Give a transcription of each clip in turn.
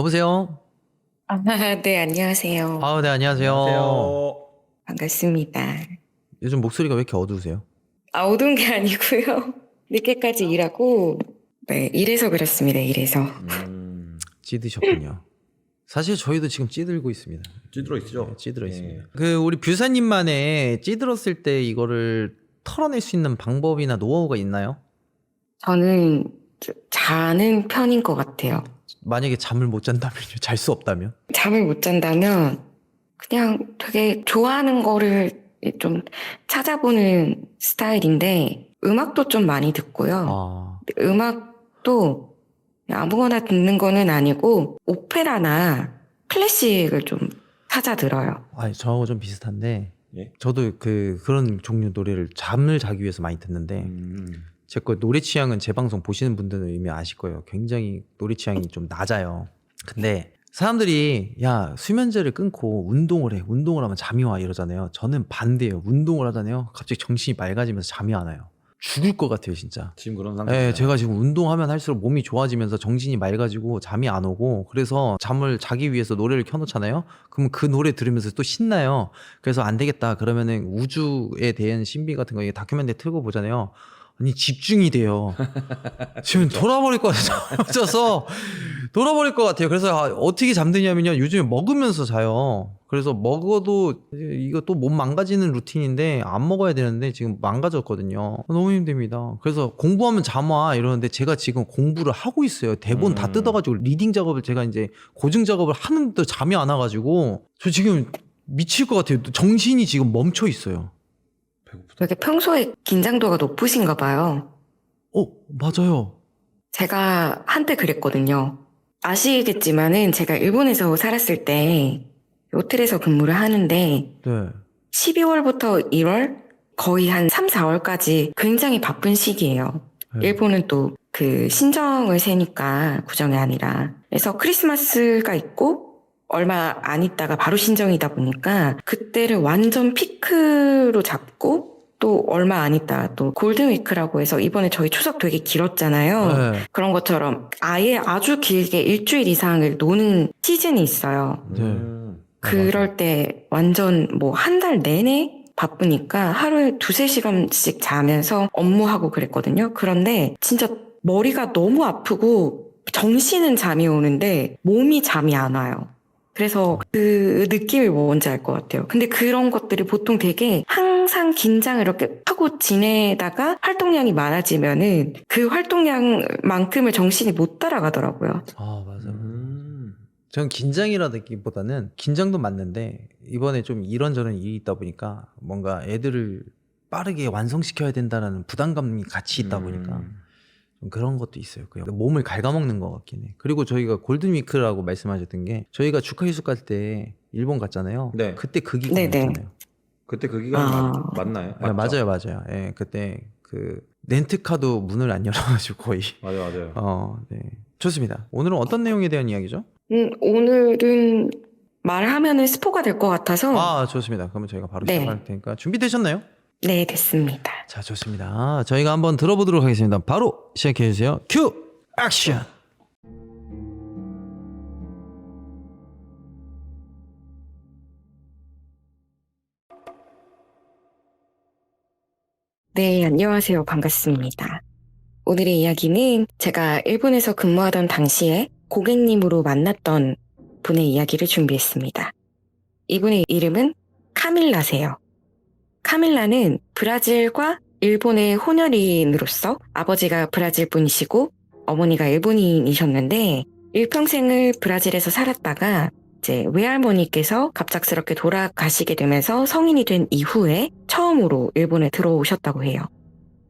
여보세요? 아, 네, 안녕하세요. 아, 네, 안녕하세요. 안녕하세요. 반갑습니다. 요즘 목소리가 왜 이렇게 어두우세요? 아, 어두운 게 아니고요. 늦게까지 일하고, 네, 이래서 그렇습니다, 이래서. 음, 찌드셨군요. 사실 저희도 지금 찌들고 있습니다. 찌들어 있죠. 네, 찌들어 예. 있습니다. 그 우리 뷰사님만의 찌들었을 때 이거를 털어낼 수 있는 방법이나 노하우가 있나요? 저는 저- 자는 편인 것 같아요. 만약에 잠을 못 잔다면요? 잘 수 없다면? 잠을 못 잔다면, 그냥 되게 좋아하는 거를 좀 찾아보는 스타일인데, 음악도 좀 많이 듣고요. 아, 음악도 아무거나 듣는 거는 아니고 오페라나 클래식을 좀 찾아 들어요. 아니, 저하고 좀 비슷한데, 예? 저도 그, 그런 종류 노래를 잠을 자기 위해서 많이 듣는데, 음, 제 거 노래 취향은 제 방송 보시는 분들은 이미 아실 거예요. 굉장히 노래 취향이 좀 낮아요. 근데 사람들이 야 수면제를 끊고 운동을 해 운동을 하면 잠이 와 이러잖아요. 저는 반대예요. 운동을 하잖아요. 갑자기 정신이 맑아지면서 잠이 안 와요. 죽을 것 같아요 진짜. 지금 그런 상태. 예, 제가 지금 운동하면 할수록 몸이 좋아지면서 정신이 맑아지고 잠이 안 오고 그래서 잠을 자기 위해서 노래를 켜놓잖아요. 그럼 그 노래 들으면서 또 신나요. 그래서 안 되겠다. 그러면은 우주에 대한 신비 같은 거 이게 다큐멘터리 틀고 보잖아요. 아니 집중이 돼요. 지금 돌아버릴 것 같아서 돌아버릴 것 같아요. 그래서 아, 어떻게 잠드냐면요. 요즘에 먹으면서 자요. 그래서 먹어도 이거 또 몸 망가지는 루틴인데 안 먹어야 되는데 지금 망가졌거든요. 너무 힘듭니다. 그래서 공부하면 잠와 이러는데 제가 지금 공부를 하고 있어요. 대본 다 음. 뜯어가지고 리딩 작업을 제가 이제 고증 작업을 하는데도 잠이 안 와가지고 저 지금 미칠 것 같아요. 정신이 지금 멈춰 있어요. 배고프다. 되게 평소에 긴장도가 높으신가 봐요. 어 맞아요. 제가 한때 그랬거든요. 아시겠지만은 제가 일본에서 살았을 때 호텔에서 근무를 하는데 네. 12월부터 1월 거의 한 3, 4월까지 굉장히 바쁜 시기예요. 네. 일본은 또 그 신정을 세니까 구정이 아니라 그래서 크리스마스가 있고 얼마 안 있다가 바로 신정이다 보니까 그때를 완전 피크로 잡고 또 얼마 안 있다 또 골든위크라고 해서 이번에 저희 추석 되게 길었잖아요. 네. 그런 것처럼 아예 아주 길게 일주일 이상을 노는 시즌이 있어요. 네. 음, 그럴 때 완전 뭐 한 달 내내 바쁘니까 하루에 두세 시간씩 자면서 업무하고 그랬거든요. 그런데 진짜 머리가 너무 아프고 정신은 잠이 오는데 몸이 잠이 안 와요. 그래서 그 느낌이 뭔지 알 것 같아요. 근데 그런 것들이 보통 되게 항상 긴장을 이렇게 하고 지내다가 활동량이 많아지면은 그 활동량만큼을 정신이 못 따라가더라고요. 아 맞아요. 음, 전 긴장이라기보다는 긴장도 맞는데 이번에 좀 이런저런 일이 있다 보니까 뭔가 애들을 빠르게 완성시켜야 된다는 부담감이 같이 있다 보니까 음. 좀 그런 것도 있어요. 그 몸을 갉아먹는 것 같긴 해. 그리고 저희가 골든위크라고 말씀하셨던 게 저희가 주카이수 갈때 일본 갔잖아요. 네. 그때 그 네네. 기간이었잖아요. 그때 그 기간 아. 맞, 맞나요? 네, 맞죠? 맞아요, 맞아요. 예, 그때 그 렌트카도 문을 안 열어가지고 거의 맞아요, 맞아요. 어, 네. 좋습니다. 오늘은 어떤 내용에 대한 이야기죠? 음, 오늘은 말하면은 스포가 될 것 같아서 아, 좋습니다. 그러면 저희가 바로 네. 시작할 테니까 준비되셨나요? 네 됐습니다. 자, 좋습니다. 저희가 한번 들어보도록 하겠습니다. 바로 시작해 주세요. 큐! 액션! 네 안녕하세요 반갑습니다. 오늘의 이야기는 제가 일본에서 근무하던 당시에 고객님으로 만났던 분의 이야기를 준비했습니다. 이분의 이름은 카밀라세요. 카밀라는 브라질과 일본의 혼혈인으로서 아버지가 브라질 분이시고 어머니가 일본인이셨는데 일평생을 브라질에서 살았다가 이제 외할머니께서 갑작스럽게 돌아가시게 되면서 성인이 된 이후에 처음으로 일본에 들어오셨다고 해요.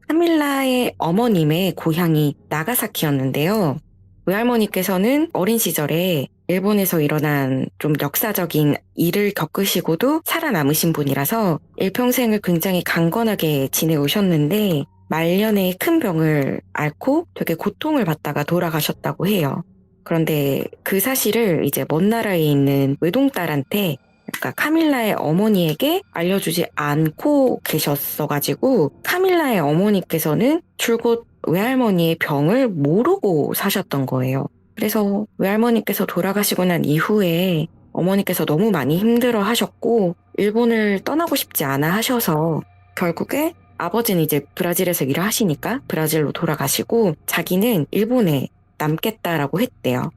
카밀라의 어머님의 고향이 나가사키였는데요. 외할머니께서는 어린 시절에 일본에서 일어난 좀 역사적인 일을 겪으시고도 살아남으신 분이라서 일평생을 굉장히 강건하게 지내오셨는데 말년에 큰 병을 앓고 되게 고통을 받다가 돌아가셨다고 해요. 그런데 그 사실을 이제 먼 나라에 있는 외동딸한테 그러니까 카밀라의 어머니에게 알려주지 않고 계셨어가지고 카밀라의 어머니께서는 줄곧 외할머니의 병을 모르고 사셨던 거예요. 그래서 외할머니께서 돌아가시고 난 이후에 어머니께서 너무 많이 힘들어 하셨고, 일본을 떠나고 싶지 않아 하셔서, 결국에 아버지는 이제 브라질에서 일을 하시니까 브라질로 돌아가시고, 자기는 일본에 남겠다라고 했대요.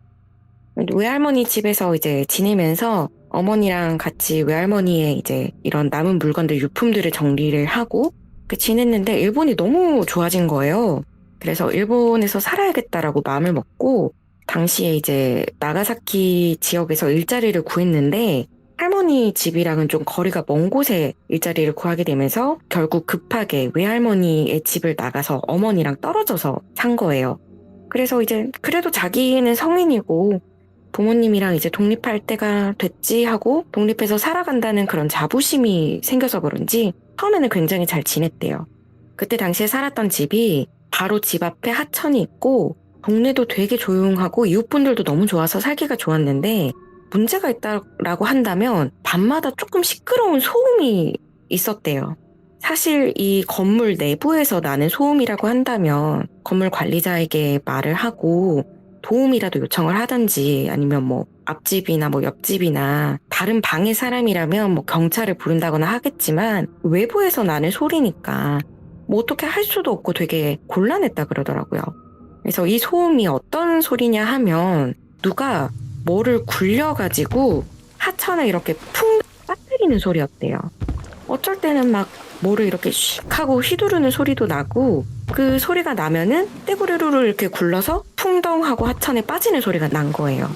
외할머니 집에서 이제 지내면서 어머니랑 같이 외할머니의 이제 이런 남은 물건들, 유품들을 정리를 하고, 그 지냈는데 일본이 너무 좋아진 거예요. 그래서 일본에서 살아야겠다라고 마음을 먹고 당시에 이제 나가사키 지역에서 일자리를 구했는데 할머니 집이랑은 좀 거리가 먼 곳에 일자리를 구하게 되면서 결국 급하게 외할머니의 집을 나가서 어머니랑 떨어져서 산 거예요. 그래서 이제 그래도 자기는 성인이고 부모님이랑 이제 독립할 때가 됐지 하고 독립해서 살아간다는 그런 자부심이 생겨서 그런지 처음에는 굉장히 잘 지냈대요. 그때 당시에 살았던 집이 바로 집 앞에 하천이 있고 동네도 되게 조용하고 이웃분들도 너무 좋아서 살기가 좋았는데 문제가 있다라고 한다면 밤마다 조금 시끄러운 소음이 있었대요. 사실 이 건물 내부에서 나는 소음이라고 한다면 건물 관리자에게 말을 하고 도움이라도 요청을 하든지 아니면 뭐 앞집이나 뭐 옆집이나 다른 방의 사람이라면 뭐 경찰을 부른다거나 하겠지만 외부에서 나는 소리니까 뭐 어떻게 할 수도 없고 되게 곤란했다 그러더라고요. 그래서 이 소음이 어떤 소리냐 하면 누가 뭐를 굴려가지고 하천에 이렇게 풍 빠뜨리는 소리였대요. 어쩔 때는 막 뭐를 이렇게 슉 하고 휘두르는 소리도 나고 그 소리가 나면은 떼구르르르 이렇게 굴러서 풍덩 하고 하천에 빠지는 소리가 난 거예요.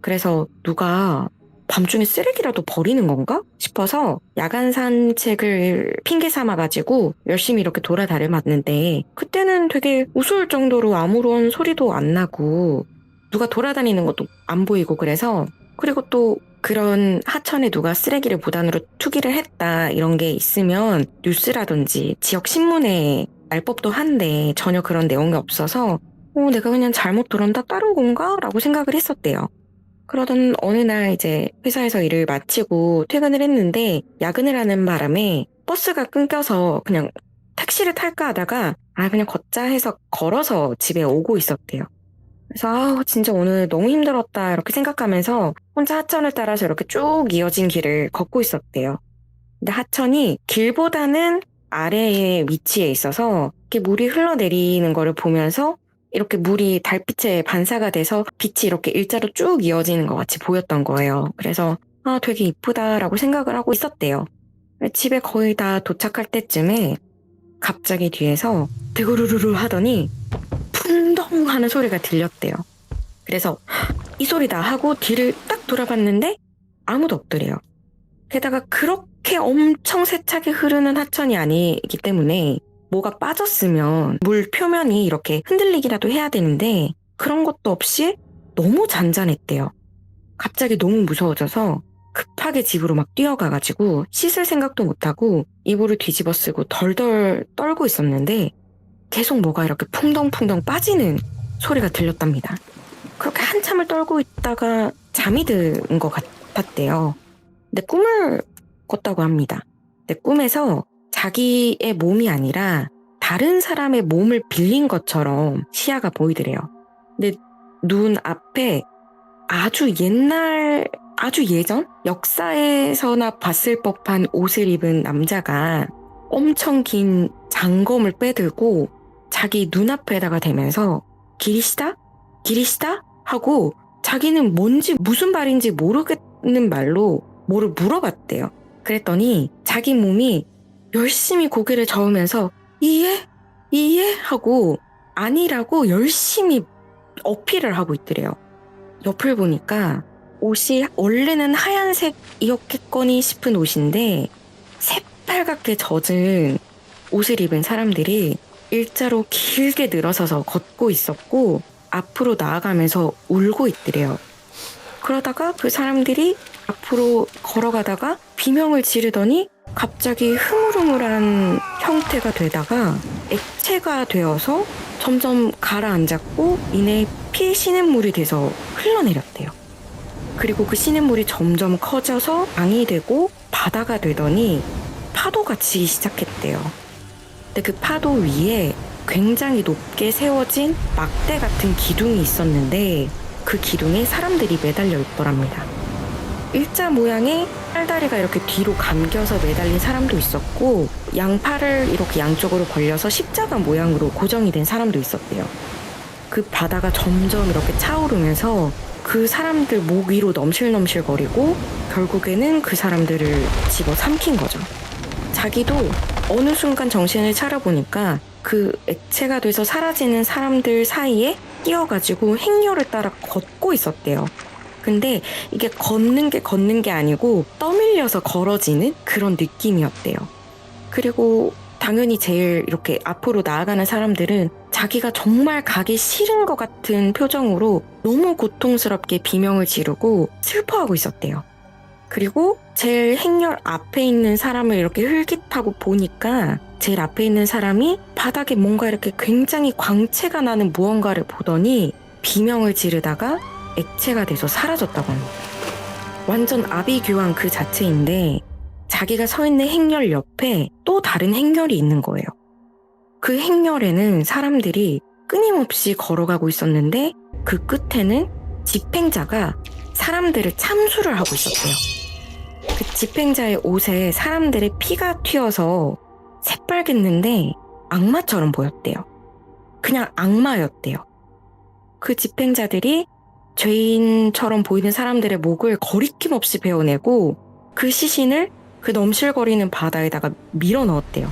그래서 누가 밤중에 쓰레기라도 버리는 건가 싶어서 야간 산책을 핑계 삼아 가지고 열심히 이렇게 돌아다녀 봤는데 그때는 되게 우스울 정도로 아무런 소리도 안 나고 누가 돌아다니는 것도 안 보이고 그래서 그리고 또 그런 하천에 누가 쓰레기를 무단으로 투기를 했다 이런 게 있으면 뉴스라든지 지역 신문에 날 법도 한데 전혀 그런 내용이 없어서 어, 내가 그냥 잘못 들었다 다른 건가? 라고 생각을 했었대요. 그러던 어느 날 이제 회사에서 일을 마치고 퇴근을 했는데 야근을 하는 바람에 버스가 끊겨서 그냥 택시를 탈까 하다가 아 그냥 걷자 해서 걸어서 집에 오고 있었대요. 그래서 아우 진짜 오늘 너무 힘들었다 이렇게 생각하면서 혼자 하천을 따라서 이렇게 쭉 이어진 길을 걷고 있었대요. 근데 하천이 길보다는 아래에 위치해 있어서 이렇게 물이 흘러내리는 거를 보면서 이렇게 물이 달빛에 반사가 돼서 빛이 이렇게 일자로 쭉 이어지는 것 같이 보였던 거예요. 그래서 아 되게 이쁘다라고 생각을 하고 있었대요. 집에 거의 다 도착할 때쯤에 갑자기 뒤에서 드구르르르 하더니 풍덩 하는 소리가 들렸대요. 그래서 이 소리다 하고 뒤를 딱 돌아봤는데 아무도 없더래요. 게다가 그렇게 엄청 세차게 흐르는 하천이 아니기 때문에 뭐가 빠졌으면 물 표면이 이렇게 흔들리기라도 해야 되는데 그런 것도 없이 너무 잔잔했대요. 갑자기 너무 무서워져서 급하게 집으로 막 뛰어가가지고 씻을 생각도 못하고 이불을 뒤집어 쓰고 덜덜 떨고 있었는데 계속 뭐가 이렇게 풍덩풍덩 빠지는 소리가 들렸답니다. 그렇게 한참을 떨고 있다가 잠이 든 것 같았대요. 근데 꿈을 꿨다고 합니다. 근데 꿈에서 자기의 몸이 아니라 다른 사람의 몸을 빌린 것처럼 시야가 보이더래요. 근데 눈 앞에 아주 옛날, 아주 예전? 역사에서나 봤을 법한 옷을 입은 남자가 엄청 긴 장검을 빼들고 자기 눈앞에다가 대면서 기리시다? 기리시다? 하고 자기는 뭔지 무슨 말인지 모르겠는 말로 뭐를 물어봤대요. 그랬더니 자기 몸이 열심히 고개를 저으면서 이해? 이해? 하고 아니라고 열심히 어필을 하고 있더래요. 옆을 보니까 옷이 원래는 하얀색이었겠거니 싶은 옷인데 새빨갛게 젖은 옷을 입은 사람들이 일자로 길게 늘어서서 걷고 있었고 앞으로 나아가면서 울고 있더래요. 그러다가 그 사람들이 앞으로 걸어가다가 비명을 지르더니 갑자기 흐물흐물한 형태가 되다가 액체가 되어서 점점 가라앉았고 이내 피 신음물이 돼서 흘러내렸대요. 그리고 그 신음물이 점점 커져서 강이 되고 바다가 되더니 파도가 치기 시작했대요. 근데 그 파도 위에 굉장히 높게 세워진 막대 같은 기둥이 있었는데 그 기둥에 사람들이 매달려 있더랍니다. 일자 모양의 팔다리가 이렇게 뒤로 감겨서 매달린 사람도 있었고 양팔을 이렇게 양쪽으로 벌려서 십자가 모양으로 고정이 된 사람도 있었대요. 그 바다가 점점 이렇게 차오르면서 그 사람들 목 위로 넘실넘실거리고 결국에는 그 사람들을 집어 삼킨 거죠. 자기도 어느 순간 정신을 차려보니까 그 액체가 돼서 사라지는 사람들 사이에 끼어가지고 행렬을 따라 걷고 있었대요. 근데 이게 걷는 게 걷는 게 아니고 떠밀려서 걸어지는 그런 느낌이었대요. 그리고 당연히 제일 이렇게 앞으로 나아가는 사람들은 자기가 정말 가기 싫은 것 같은 표정으로 너무 고통스럽게 비명을 지르고 슬퍼하고 있었대요. 그리고 제일 행렬 앞에 있는 사람을 이렇게 흘깃하고 보니까 제일 앞에 있는 사람이 바닥에 뭔가 이렇게 굉장히 광채가 나는 무언가를 보더니 비명을 지르다가 액체가 돼서 사라졌다고 합니다. 완전 아비규환 그 자체인데 자기가 서 있는 행렬 옆에 또 다른 행렬이 있는 거예요. 그 행렬에는 사람들이 끊임없이 걸어가고 있었는데 그 끝에는 집행자가 사람들을 참수를 하고 있었대요. 그 집행자의 옷에 사람들의 피가 튀어서 새빨갰는데 악마처럼 보였대요. 그냥 악마였대요. 그 집행자들이 죄인처럼 보이는 사람들의 목을 거리낌 없이 베어내고 그 시신을 그 넘실거리는 바다에다가 밀어 넣었대요.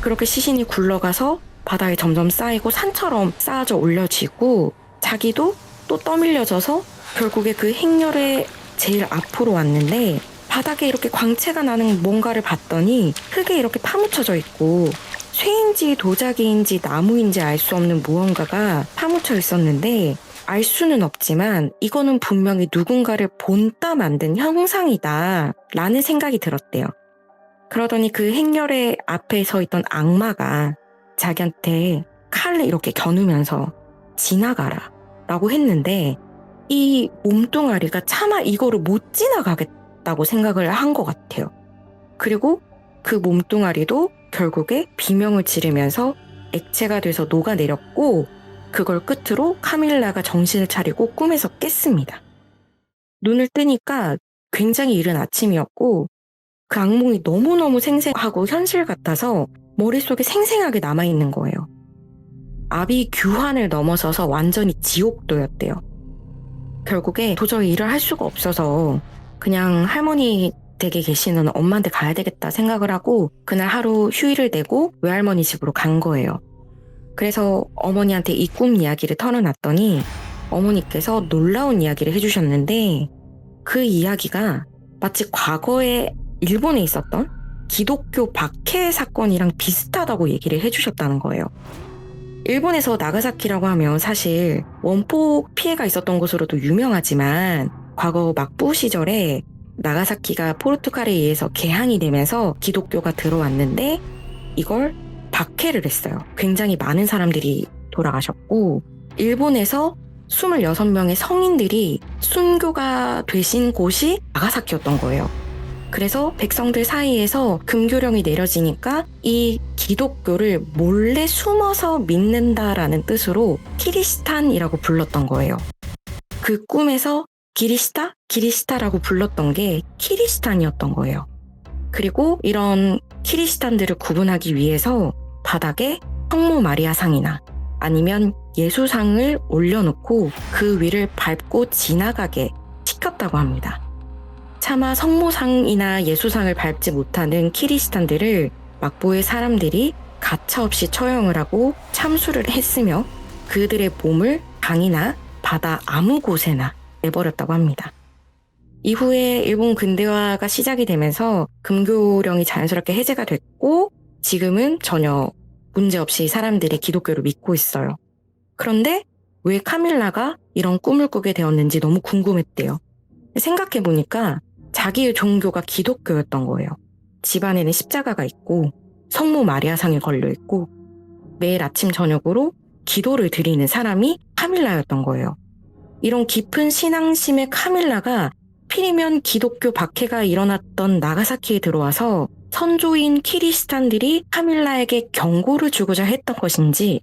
그렇게 시신이 굴러가서 바다에 점점 쌓이고 산처럼 쌓아져 올려지고 자기도 또 떠밀려져서 결국에 그 행렬의 제일 앞으로 왔는데 바닥에 이렇게 광채가 나는 뭔가를 봤더니 흙에 이렇게 파묻혀져 있고 쇠인지 도자기인지 나무인지 알 수 없는 무언가가 파묻혀 있었는데 알 수는 없지만 이거는 분명히 누군가를 본따 만든 형상이다 라는 생각이 들었대요. 그러더니 그 행렬의 앞에 서 있던 악마가 자기한테 칼을 이렇게 겨누면서 지나가라 라고 했는데 이 몸뚱아리가 차마 이거를 못 지나가겠다고 생각을 한 것 같아요. 그리고 그 몸뚱아리도 결국에 비명을 지르면서 액체가 돼서 녹아내렸고 그걸 끝으로 카밀라가 정신을 차리고 꿈에서 깼습니다. 눈을 뜨니까 굉장히 이른 아침이었고 그 악몽이 너무너무 생생하고 현실 같아서 머릿속에 생생하게 남아있는 거예요. 압이 규환을 넘어서서 완전히 지옥도였대요. 결국에 도저히 일을 할 수가 없어서 그냥 할머니 댁에 계시는 엄마한테 가야 되겠다 생각을 하고 그날 하루 휴일을 내고 외할머니 집으로 간 거예요. 그래서 어머니한테 이 꿈 이야기를 털어놨더니 어머니께서 놀라운 이야기를 해주셨는데 그 이야기가 마치 과거에 일본에 있었던 기독교 박해 사건이랑 비슷하다고 얘기를 해주셨다는 거예요. 일본에서 나가사키라고 하면 사실 원폭 피해가 있었던 곳으로도 유명하지만 과거 막부 시절에 나가사키가 포르투갈에 의해서 개항이 되면서 기독교가 들어왔는데 이걸 박해를 했어요. 굉장히 많은 사람들이 돌아가셨고 일본에서 26명의 성인들이 순교가 되신 곳이 나가사키였던 거예요. 그래서 백성들 사이에서 금교령이 내려지니까 이 기독교를 몰래 숨어서 믿는다라는 뜻으로 키리스탄이라고 불렀던 거예요. 그 꿈에서 기리스타? 기리스타라고 불렀던 게 키리스탄이었던 거예요. 그리고 이런 키리스탄들을 구분하기 위해서 바닥에 성모 마리아 상이나 아니면 예수상을 올려놓고 그 위를 밟고 지나가게 시켰다고 합니다. 차마 성모상이나 예수상을 밟지 못하는 키리스탄들을 막보의 사람들이 가차없이 처형을 하고 참수를 했으며 그들의 몸을 강이나 바다 아무 곳에나 내버렸다고 합니다. 이후에 일본 근대화가 시작이 되면서 금교령이 자연스럽게 해제가 됐고 지금은 전혀 문제없이 사람들이 기독교를 믿고 있어요. 그런데 왜 카밀라가 이런 꿈을 꾸게 되었는지 너무 궁금했대요. 생각해보니까 자기의 종교가 기독교였던 거예요. 집안에는 십자가가 있고 성모 마리아상이 걸려 있고 매일 아침 저녁으로 기도를 드리는 사람이 카밀라였던 거예요. 이런 깊은 신앙심의 카밀라가 필이면 기독교 박해가 일어났던 나가사키에 들어와서 선조인 키리스탄들이 카밀라에게 경고를 주고자 했던 것인지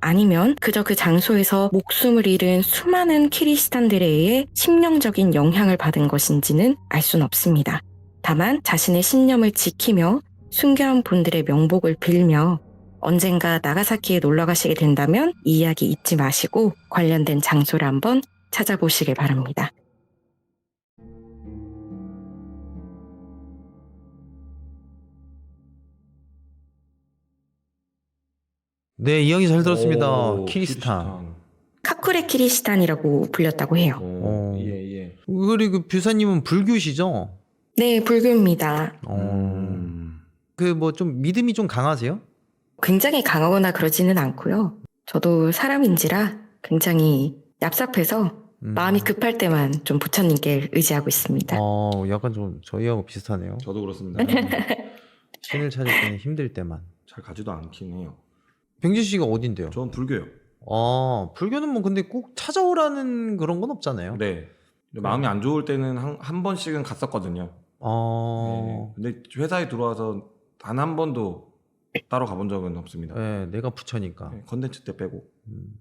아니면 그저 그 장소에서 목숨을 잃은 수많은 키리스탄들에 의해 심령적인 영향을 받은 것인지는 알 수는 없습니다. 다만 자신의 신념을 지키며 순교한 분들의 명복을 빌며 언젠가 나가사키에 놀러 가시게 된다면 이 이야기 잊지 마시고 관련된 장소를 한번 찾아보시길 바랍니다. 네, 이야기 잘 들었습니다. 오, 키리스탄. 카쿠레 키리스탄이라고 불렸다고 해요. 오, 어. 예, 예. 그리고 뷰사님은 불교시죠? 네, 불교입니다. 어. 음. 그 뭐 좀 믿음이 좀 강하세요? 굉장히 강하거나 그러지는 않고요. 저도 사람인지라 굉장히 얍삽해서 음. 마음이 급할 때만 좀 부처님께 의지하고 있습니다. 어, 약간 좀 저희하고 비슷하네요. 저도 그렇습니다. 신을 찾을 때는 힘들 때만. 잘 가지도 않긴 해요. 병진 씨가 어딘데요? 전 불교요. 아, 불교는 뭐 근데 꼭 찾아오라는 그런 건 없잖아요. 네. 근데 마음이 안 좋을 때는 한, 한 번씩은 갔었거든요. 어, 네. 근데 회사에 들어와서 단 한 번도 따로 가본 적은 없습니다. 네, 내가 부처니까. 네, 컨텐츠 때 빼고. 음.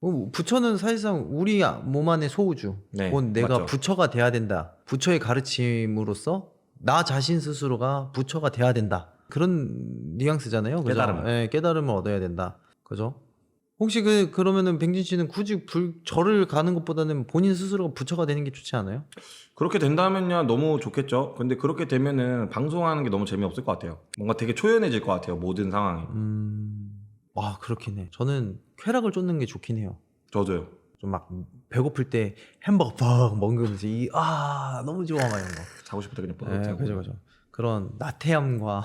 어, 부처는 사실상 우리 몸 안의 소우주. 네, 곧 내가 맞죠. 부처가 돼야 된다. 부처의 가르침으로써 나 자신 스스로가 부처가 돼야 된다. 그런 뉘앙스잖아요. 그죠? 깨달음. 예, 깨달음을 얻어야 된다. 그죠? 혹시 그 그러면은 백진 씨는 굳이 불 절을 가는 것보다는 본인 스스로가 부처가 되는 게 좋지 않아요? 그렇게 된다면야 너무 좋겠죠. 근데 그렇게 되면은 방송하는 게 너무 재미없을 것 같아요. 뭔가 되게 초연해질 것 같아요. 모든 상황이. 음. 아, 그렇긴 해. 저는 쾌락을 쫓는 게 좋긴 해요. 저도요. 좀 막 배고플 때 햄버거 팍 먹으면서 이 아, 너무 좋아 막 이런 거. 자고 싶을 때 그냥 예, 뻗어. 그죠, 그죠. 그런 나태함과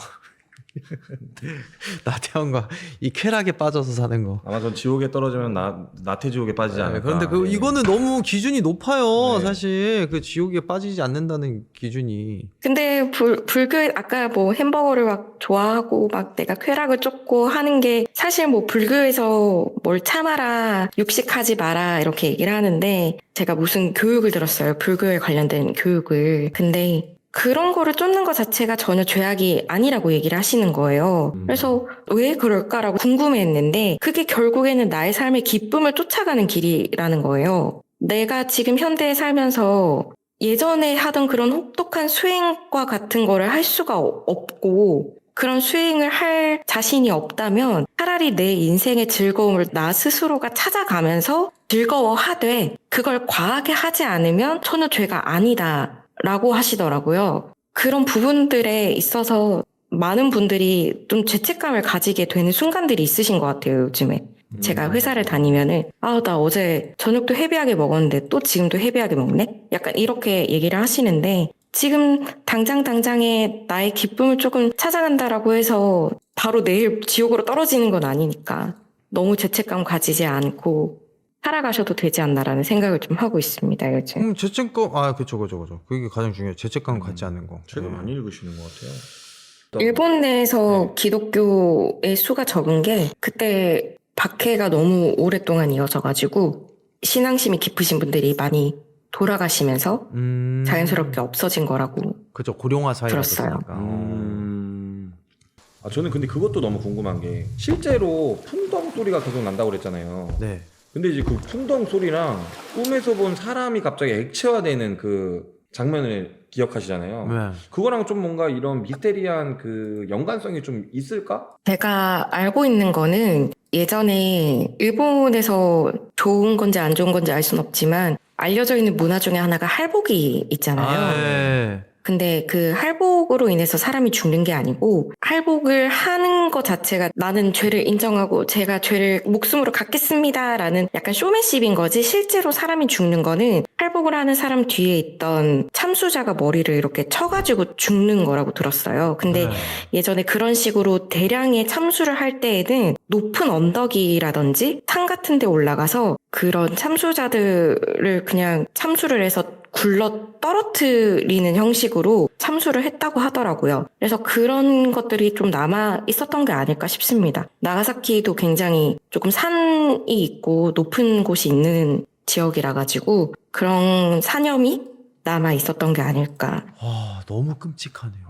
나태함과 이 쾌락에 빠져서 사는 거. 아마 전 지옥에 떨어지면 나 나태 지옥에 빠지지 예, 않을까. 그런데 그 네. 이거는 너무 기준이 높아요. 네. 사실 그 지옥에 빠지지 않는다는 기준이. 근데 불, 불교, 아까 뭐 햄버거를 막 좋아하고 막 내가 쾌락을 쫓고 하는 게 사실 뭐 불교에서 뭘 참아라, 육식하지 마라 이렇게 얘기를 하는데 제가 무슨 교육을 들었어요. 불교에 관련된 교육을. 근데 그런 거를 쫓는 것 자체가 전혀 죄악이 아니라고 얘기를 하시는 거예요. 음. 그래서 왜 그럴까라고 궁금해했는데 그게 결국에는 나의 삶의 기쁨을 쫓아가는 길이라는 거예요. 내가 지금 현대에 살면서 예전에 하던 그런 혹독한 수행과 같은 거를 할 수가 어- 없고 그런 수행을 할 자신이 없다면 차라리 내 인생의 즐거움을 나 스스로가 찾아가면서 즐거워하되 그걸 과하게 하지 않으면 전혀 죄가 아니다 라고 하시더라고요. 그런 부분들에 있어서 많은 분들이 좀 죄책감을 가지게 되는 순간들이 있으신 것 같아요, 요즘에. 음. 제가 회사를 다니면은 아 나 어제 저녁도 헤비하게 먹었는데 또 지금도 헤비하게 먹네? 약간 이렇게 얘기를 하시는데 지금 당장 당장에 나의 기쁨을 조금 찾아간다라고 해서 바로 내일 지옥으로 떨어지는 건 아니니까 너무 죄책감 가지지 않고 살아가셔도 되지 않나라는 생각을 좀 하고 있습니다 요즘. 음, 죄책감 아, 그쵸, 그쵸, 그쵸. 그게 가장 중요해요. 죄책감 갖지 음. 않는 거. 책을 예. 많이 읽으시는 것 같아요. 일본 내에서 네. 기독교의 수가 적은 게 그때 박해가 너무 오랫동안 이어져가지고 신앙심이 깊으신 분들이 많이 돌아가시면서 음. 자연스럽게 없어진 거라고. 그죠. 고령화 사회가 들었어요. 됐으니까. 음. 아 저는 근데 그것도 너무 궁금한 게 실제로 풍덩 소리가 계속 난다고 그랬잖아요. 네. 근데 이제 그 풍덩 소리랑 꿈에서 본 사람이 갑자기 액체화되는 그 장면을 기억하시잖아요. 네. 그거랑 좀 뭔가 이런 미스테리한 그 연관성이 좀 있을까? 제가 알고 있는 거는 예전에 일본에서 좋은 건지 안 좋은 건지 알 순 없지만 알려져 있는 문화 중에 하나가 할복이 있잖아요. 아, 예. 근데 그 할복으로 인해서 사람이 죽는 게 아니고 할복을 하는 것 자체가 나는 죄를 인정하고 제가 죄를 목숨으로 갖겠습니다라는 약간 쇼맨십인 거지 실제로 사람이 죽는 거는 할복을 하는 사람 뒤에 있던 참수자가 머리를 이렇게 쳐가지고 죽는 거라고 들었어요. 근데 네. 예전에 그런 식으로 대량의 참수를 할 때에는 높은 언덕이라든지 산 같은 데 올라가서 그런 참수자들을 그냥 참수를 해서 굴러 떨어뜨리는 형식으로 참수를 했다고 하더라고요. 그래서 그런 것들이 좀 남아 있었던 게 아닐까 싶습니다. 나가사키도 굉장히 조금 산이 있고 높은 곳이 있는 지역이라 가지고 그런 사념이 남아 있었던 게 아닐까. 와, 너무 끔찍하네요.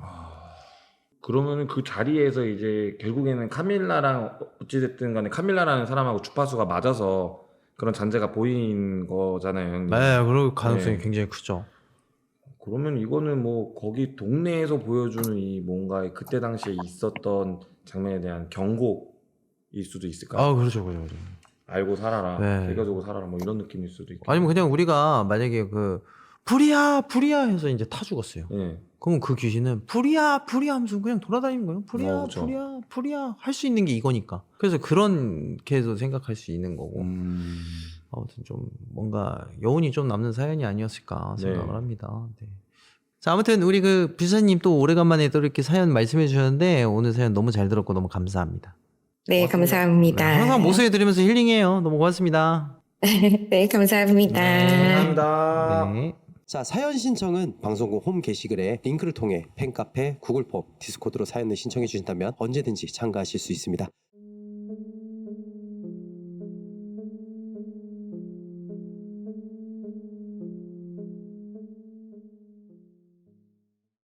그러면은 그 자리에서 이제 결국에는 카밀라랑 어찌됐든 간에 카밀라라는 사람하고 주파수가 맞아서 그런 잔재가 보인 거잖아요, 형님. 네, 그럴 가능성이 네. 굉장히 크죠. 그러면 이거는 뭐 거기 동네에서 보여주는 이 뭔가 그때 당시에 있었던 장면에 대한 경고일 수도 있을까요? 아, 그렇죠, 그렇죠, 그렇죠. 알고 살아라, 네. 새겨두고 살아라, 뭐 이런 느낌일 수도 있고. 아니면 그냥 우리가 만약에 그 불이야, 불이야 해서 이제 타 죽었어요. 예. 그러면 그 귀신은 불이야, 불이야 하면서 그냥 돌아다니는 거예요. 불이야, 어, 그쵸. 불이야, 불이야 할 수 있는 게 이거니까. 그래서 그렇게 해서 생각할 수 있는 거고. 음. 아무튼 좀 뭔가 여운이 좀 남는 사연이 아니었을까 생각을 네. 합니다. 네. 자, 아무튼 우리 그 비사님 또 오래간만에 또 이렇게 사연 말씀해 주셨는데 오늘 사연 너무 잘 들었고 너무 감사합니다. 네, 고맙습니다. 감사합니다. 네, 항상 모소해 드리면서 힐링해요. 너무 고맙습니다. 네, 감사합니다. 감사합니다. 네. 자, 사연 신청은 방송국 홈 게시글에 링크를 통해 팬카페, 구글 폼, 디스코드로 사연을 신청해 주신다면 언제든지 참가하실 수 있습니다.